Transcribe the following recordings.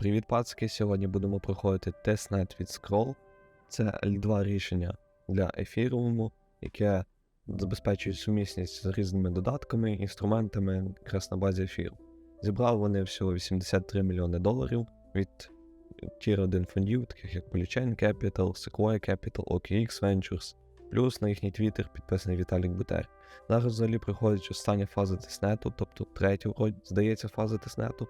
Привіт, пацки! Сьогодні будемо проходити тестнет від Scroll. Це L2 рішення для ефіріуму, яке забезпечує сумісність з різними додатками, інструментами якраз на базі ефіру. Зібрали вони всього 83 мільйони доларів від Tier 1 фондів, таких як Polychain Capital, Sequoia Capital, OKX Ventures, плюс на їхній твіттер підписаний Віталік Бутер. Зараз взагалі приходить остання фаза тестнету, тобто третя, здається, фаза тестнету.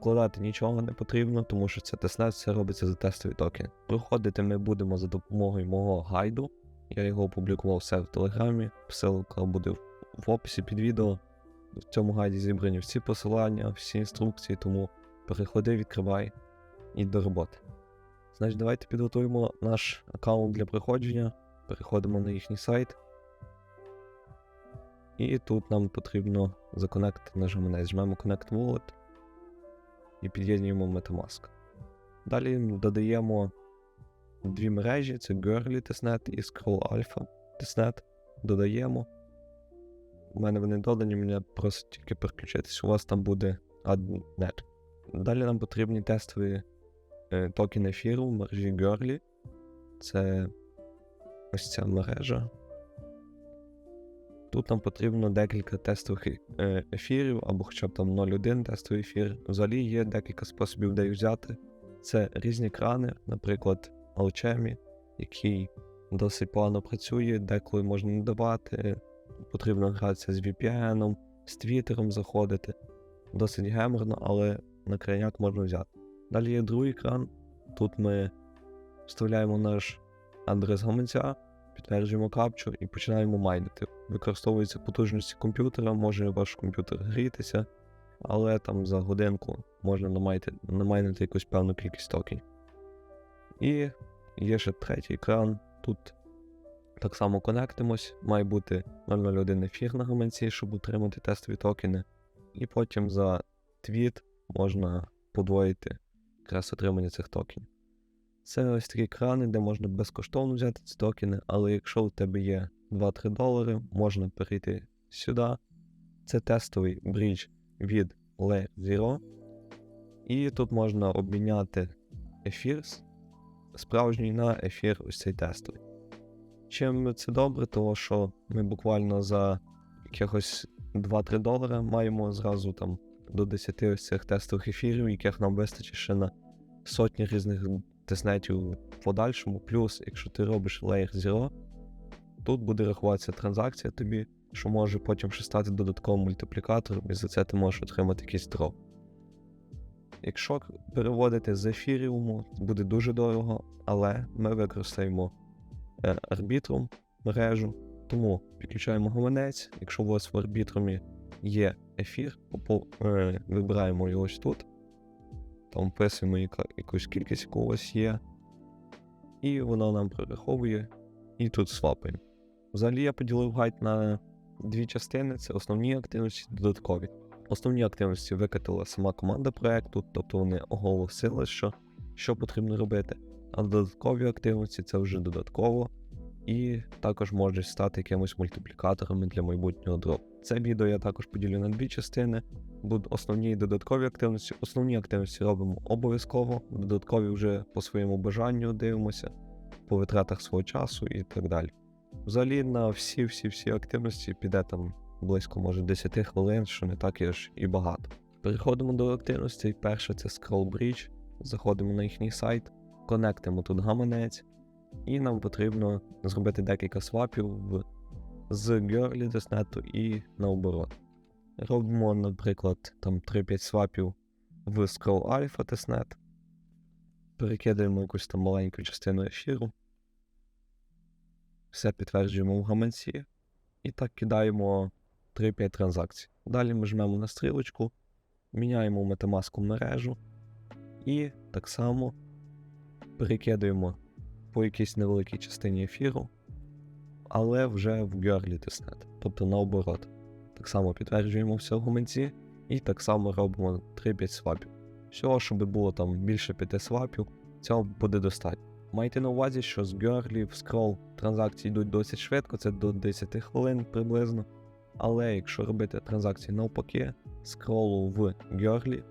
Вкладати нічого не потрібно, тому що це тестнет, все робиться за тестові токени. Проходити ми будемо за допомогою мого гайду. Я його опублікував все в телеграмі, ссылка буде в- описі під відео. В цьому гайді зібрані всі посилання, всі інструкції, тому переходи, відкривай і до роботи. Значить, давайте підготуємо наш аккаунт для проходження. Переходимо на їхній сайт. І тут нам потрібно законектити наш гаманець. Жмемо Connect Wallet і під'єднуємо Metamask. Далі додаємо дві мережі: це Girly Testnet і Scroll Alpha Testnet. Додаємо. У мене вони додані, мене просить тільки переключитись. У вас там буде AdNet. Далі нам потрібні тестові е, токени ефіру в мережі Girly. Це ось ця мережа. Тут нам потрібно декілька тестових е, ефірів, або хоча б там 0.1 тестовий ефір. Взагалі є декілька способів, де їх взяти. Це різні крани, наприклад, Alchemy, який досить погано працює, деколи можна не давати. Потрібно гратися з VPN, з Твіттером заходити. Досить геморно, але на крайняк можна взяти. Далі є другий кран. Тут ми вставляємо наш адрес гаманця, підтверджуємо капчу і починаємо майнити. Використовуються потужності комп'ютера, може ваш комп'ютер грітися, але там за годинку можна намайти, намайнити якусь певну кількість токенів. І є ще третій екран. Тут так само конектимось, має бути 001 ефір на гаманці, щоб отримати тестові токени. І потім за твіт можна подвоїти якраз отримання цих токенів. Це ось такі крани, де можна безкоштовно взяти ці токени, але якщо у тебе є 2-3 долари, можна перейти сюди. Це тестовий брідж від Layer Zero. І тут можна обміняти ефір справжній на ефір ось цей тестовий. Чим це добре, тому що ми буквально за якихось 2-3 долари маємо зразу там до 10 ось цих тестових ефірів, яких нам вистачить ще на сотні різних тестнетів в подальшому. Плюс, якщо ти робиш Layer Zero, тут буде рахуватися транзакція тобі, що може потім ще стати додатковим мультиплікатором, і за це ти можеш отримати якийсь дроп. Якщо переводити з ефіріуму, буде дуже дорого, але ми використаємо е, арбітрум мережу, тому підключаємо гаманець. Якщо у вас в арбітрумі є ефір, е, вибираємо його ось тут, там вписуємо якусь кількість, яку є, і воно нам прораховує, і тут свапаємо. Взагалі я поділив гайд на дві частини: це основні активності, додаткові. Основні активності викатила сама команда проекту, тобто вони оголосили, що, що потрібно робити. А додаткові активності це вже додатково, і також можуть стати якимось мультиплікаторами для майбутнього дропу. Це відео я також поділю на дві частини. Будуть основні і додаткові активності. Основні активності робимо обов'язково, додаткові вже по своєму бажанню дивимося, по витратах свого часу і так далі. Взагалі на всі-всі-всі активності піде там близько, може, 10 хвилин, що не так і ж і багато. Переходимо до активностей. Перше це Scroll Bridge. Заходимо на їхній сайт, конектимо тут гаманець, і нам потрібно зробити декілька свапів в, з Girly тестнету і наоборот. Робимо, наприклад, там 3-5 свапів в Scroll Alpha тестнет, перекидаємо якусь там маленьку частину ефіру, все підтверджуємо в гаманці і так кидаємо 3-5 транзакцій. Далі ми жмемо на стрілочку, міняємо Metamask мережу і так само перекидаємо по якійсь невеликій частині ефіру, але вже в тестнет, тобто наоборот. Так само підтверджуємо все в гаманці і так само робимо 3-5 свапів. Всього, щоб було там більше 5 свапів, цього буде достатньо. Майте на увазі, що з Girly в Scroll транзакції йдуть досить швидко, це до 10 хвилин приблизно. Але якщо робити транзакції навпаки, скролу в Girly,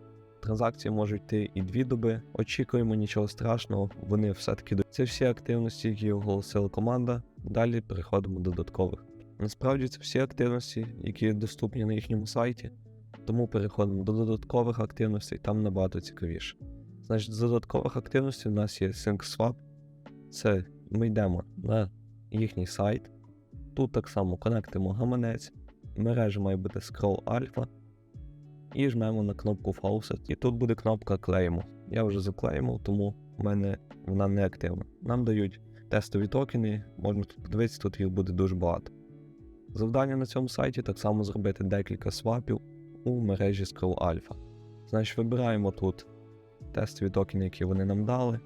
Транзакції можуть йти і дві доби. Очікуємо нічого страшного, вони все-таки до це всі активності, які оголосила команда. Далі переходимо до додаткових. Насправді це всі активності, які доступні на їхньому сайті. Тому переходимо до додаткових активностей, там набагато цікавіше. Значить, з додаткових активностей у нас є SyncSwap. Це ми йдемо на їхній сайт. Тут так само конектимо гаманець, мережа має бути Scroll Alpha. І жмемо на кнопку Faucet. І тут буде кнопка клейму. Я вже заклеймив, тому в мене вона не активна. Нам дають тестові токени, можна тут подивитися, тут їх буде дуже багато. Завдання на цьому сайті так само зробити декілька свапів у мережі Scroll Alpha. Значить, вибираємо тут тестові токени, які вони нам дали.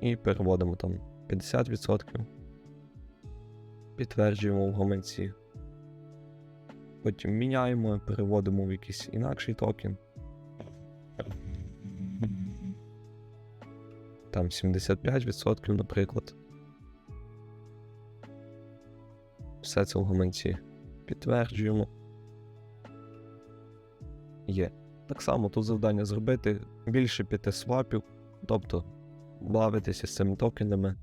І переводимо там 50%. Підтверджуємо в гаманці. Потім міняємо, переводимо в якийсь інакший токен. Там 75%, наприклад. Все це в гаманці підтверджуємо. Є. Так само тут завдання зробити більше п'яти свапів, тобто бавитися з цими токенами.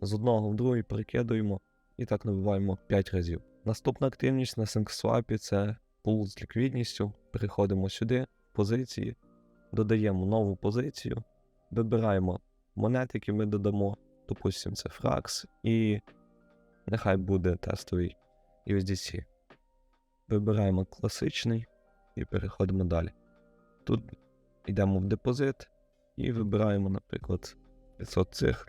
З одного в другий перекидуємо і так набиваємо 5 разів. Наступна активність на SyncSwap це пул з ліквідністю. Переходимо сюди, позиції, додаємо нову позицію, вибираємо монети, які ми додамо, допустимо, це Frax, і нехай буде тестовий USDC. Вибираємо класичний і переходимо далі. Тут йдемо в депозит і вибираємо, наприклад, 500 цих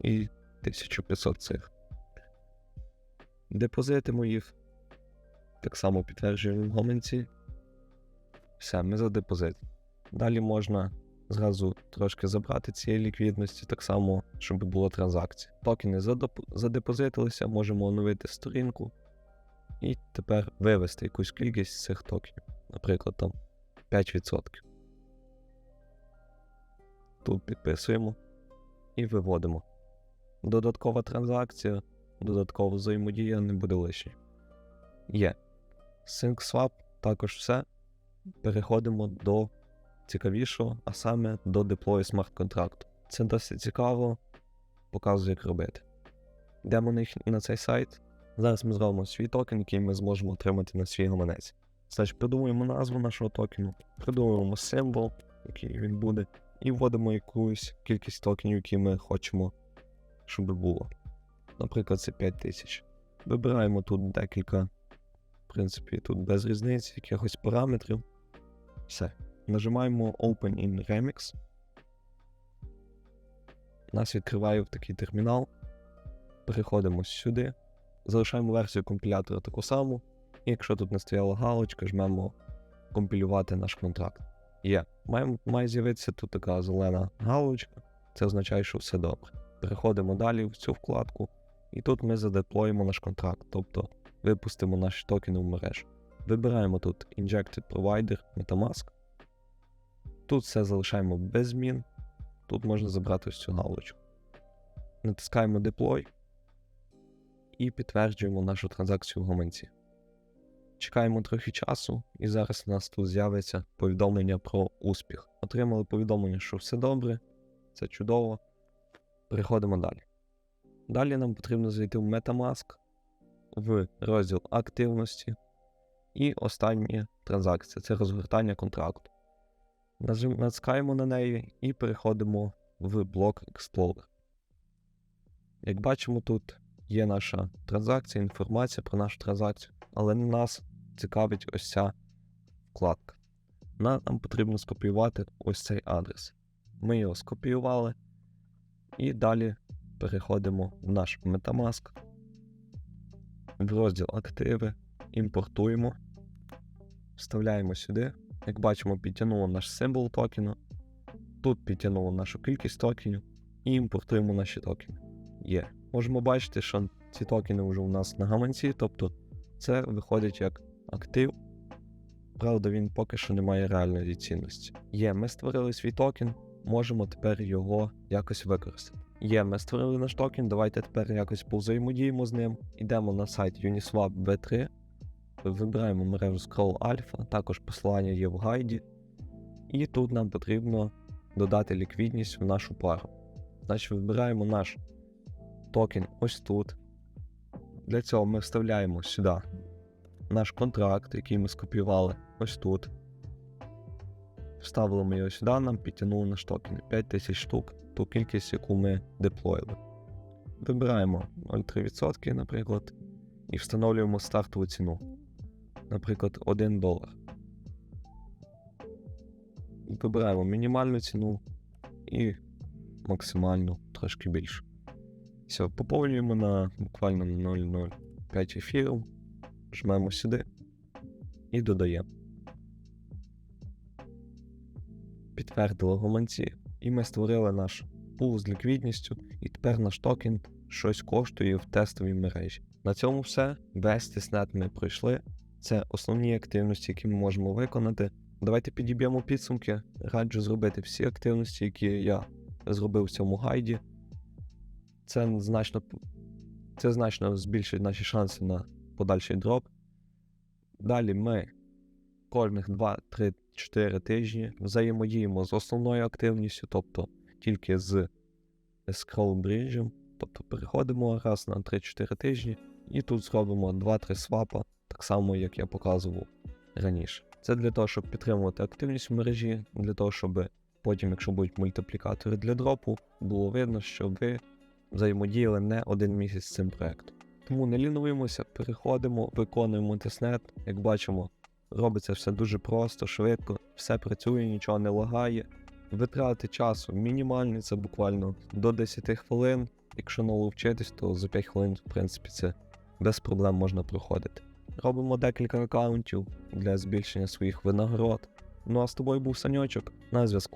і 1500 цих. Депозити мої так само підтверджуємо в гаманці. Все, ми за депозит. Далі можна зразу трошки забрати цієї ліквідності, так само, щоб була транзакція. Токени задепозитилися, можемо оновити сторінку і тепер вивести якусь кількість цих токенів, наприклад, там 5%. Тут підписуємо і виводимо. Додаткова транзакція, додаткова взаємодія не буде лишньою. Є. SyncSwap також все. Переходимо до цікавішого, а саме до деплою смарт-контракту. Це досить цікаво, показую, як робити. Йдемо на, їх- на цей сайт. Зараз ми зробимо свій токен, який ми зможемо отримати на свій гаманець. Значить, придумуємо назву нашого токену, придумуємо символ, який він буде, і вводимо якусь кількість токенів, які ми хочемо, щоб було. Наприклад, це 5000. Вибираємо тут декілька, в принципі, тут без різниці, якихось параметрів. Все. Нажимаємо Open in Remix. Нас відкриває в такий термінал. Переходимо сюди. Залишаємо версію компілятора таку саму. І якщо тут не стояла галочка, жмемо компілювати наш контракт. Є. Має, має з'явитися тут така зелена галочка. Це означає, що все добре. Переходимо далі в цю вкладку, і тут ми задеплоїмо наш контракт, тобто випустимо наші токени в мережу. Вибираємо тут Injected Provider Metamask. Тут все залишаємо без змін. Тут можна забрати ось цю галочку. Натискаємо Deploy і підтверджуємо нашу транзакцію в гаманці. Чекаємо трохи часу, і зараз у нас тут з'явиться повідомлення про успіх. Отримали повідомлення, що все добре, це чудово. Переходимо далі. Далі нам потрібно зайти в Metamask в розділ активності. І остання транзакція це розгортання контракту. Натискаємо на неї і переходимо в блок Explorer. Як бачимо, тут є наша транзакція, інформація про нашу транзакцію, але нас цікавить ось ця вкладка. Нам потрібно скопіювати ось цей адрес. Ми його скопіювали і далі переходимо в наш Metamask, в розділ активи, імпортуємо, вставляємо сюди. Як бачимо, підтягнуло наш символ токену. Тут підтягнуло нашу кількість токенів і імпортуємо наші токени. Є. Можемо бачити, що ці токени вже у нас на гаманці, тобто це виходить як актив. Правда, він поки що не має реальної цінності. Є, ми створили свій токен, можемо тепер його якось використати. Є, ми створили наш токен, давайте тепер якось повзаємодіємо з ним. Йдемо на сайт Uniswap V3. Вибираємо мережу Scroll Alpha, також посилання є в гайді. І тут нам потрібно додати ліквідність в нашу пару. Значить, вибираємо наш токен ось тут. Для цього ми вставляємо сюди наш контракт, який ми скопіювали ось тут. Вставили ми його сюди, нам підтягнули наш токен 5000 штук, ту кількість, яку ми деплоїли. Вибираємо 0,3%, наприклад, і встановлюємо стартову ціну. Наприклад, 1 долар. Вибираємо мінімальну ціну і максимальну трошки більше. Все, поповнюємо на буквально на 0,05 ефіру, жмемо сюди і додаємо. Підтвердили гаманці, і ми створили наш пул з ліквідністю, і тепер наш токен щось коштує в тестовій мережі. На цьому все. Весь тиснет ми пройшли. Це основні активності, які ми можемо виконати. Давайте підіб'ємо підсумки. Раджу зробити всі активності, які я зробив в цьому гайді. Це значно, це значно збільшить наші шанси на подальший дроп. Далі ми кожних 2, 3, 4 тижні взаємодіємо з основною активністю, тобто тільки з bridge, тобто переходимо раз на 3-4 тижні, і тут зробимо 2-3 свапа, так само як я показував раніше. Це для того, щоб підтримувати активність в мережі, для того, щоб потім, якщо будуть мультиплікатори для дропу, було видно, що ви взаємодіяли не один місяць з цим проектом. Тому не лінуємося, переходимо, виконуємо тестнет. Як бачимо, робиться все дуже просто, швидко, все працює, нічого не лагає. Витрати часу мінімальні, це буквально до 10 хвилин. Якщо ново то за 5 хвилин, в принципі, це без проблем можна проходити. Робимо декілька аккаунтів для збільшення своїх винагород. Ну а з тобою був Саньочок на зв'язку.